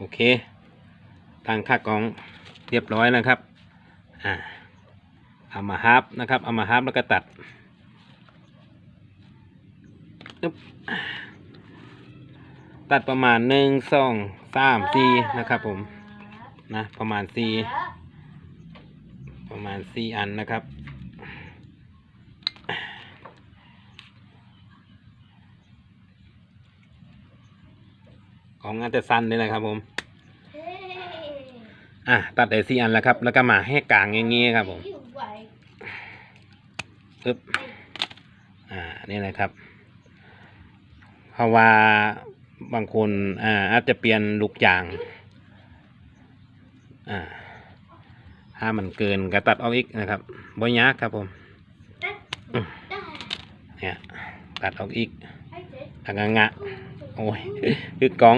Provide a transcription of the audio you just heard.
โอเคตั้งค่ากล้องเรียบร้อยนะครับอ่าเอามาฮับนะครับเอามาฮับแล้วก็ตัดตัดประมาณหนึ่งสองสามสี่นะครับผมนะประมาณสี่ประมาณสี่อันนะครับ ของงานจะสั้นเลยนะครับ ผมเฮ้ยอะตัดได้สี่อันแล้วครับ แล้วก็มาให้กลางอย่างงี้ครับผมอยู่ไหวปึ๊บอ่านี่นะครับเพราะว่าบางคนอ่าอาจจะเปลี่ยนลูกยางอ่าถ้ามันเกินก็ตัดออกอีกนะครับบ่ยากครับผมได้ได้เนี่ยตัดออกอีก ให้เจ๊แล้วก็งะโอ้ยคือกล้อง